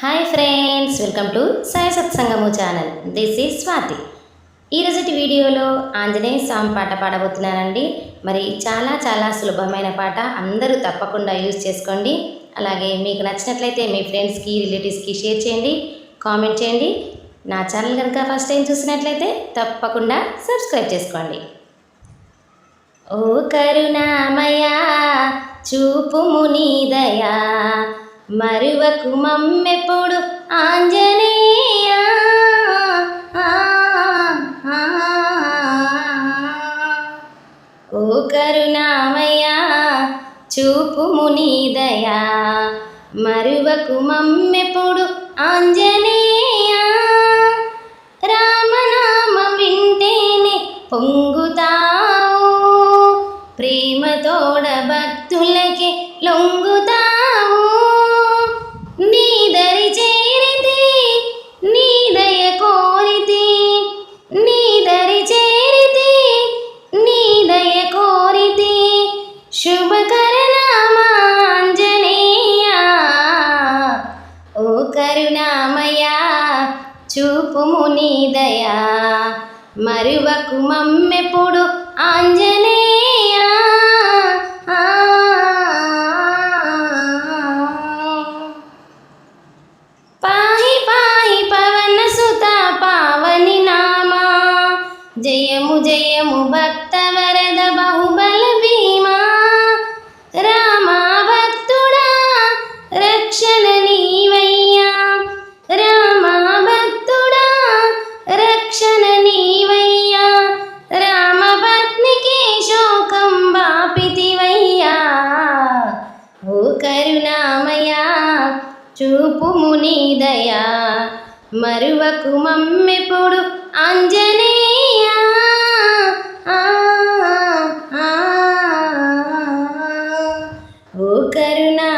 Hi friends welcome to Sai సత్సంగము channel this is Swathi ఈరోజుటి వీడియోలో ఆంజనేయ స్వామి పాట పాడబోతున్నానండి. మరి చాలా చాలా సులభమైన పాట అందరూ తప్పకుండా యూజ్ చేసుకోండి. అలాగే మీకు నచ్చినట్లయితే మీ ఫ్రెండ్స్కి రిలేటివ్స్కి షేర్ చేయండి కామెంట్ చేయండి. నా ఛానల్ కనుక ఫస్ట్ టైం చూసినట్లయితే తప్పకుండా సబ్స్క్రైబ్ చేసుకోండి. ఓ కరుణామయా చూపుము నీదయా మరువకు మమ్మెప్పుడు ఆంజనేయ. ఓ కరుణామయా చూపుము నీదయా మరువకు మమ్మెప్పుడు ఆంజనేయ. రామనామం వింటేనే పొంగుతావు. ప్రేమతోడ భక్తులకి లొంగుతావు. కరుణామయా చూపుము నీ దయా. మరువకు మమ్మెప్పుడు ఆంజనేయ. ఆ. పాహి పాహి పవన సుత పావని నామా. జయము జయము బ చూపు నీ మరువకు మమ్మెప్పుడు అంజనేయ. ఆ, ఆ, ఓ కరుణా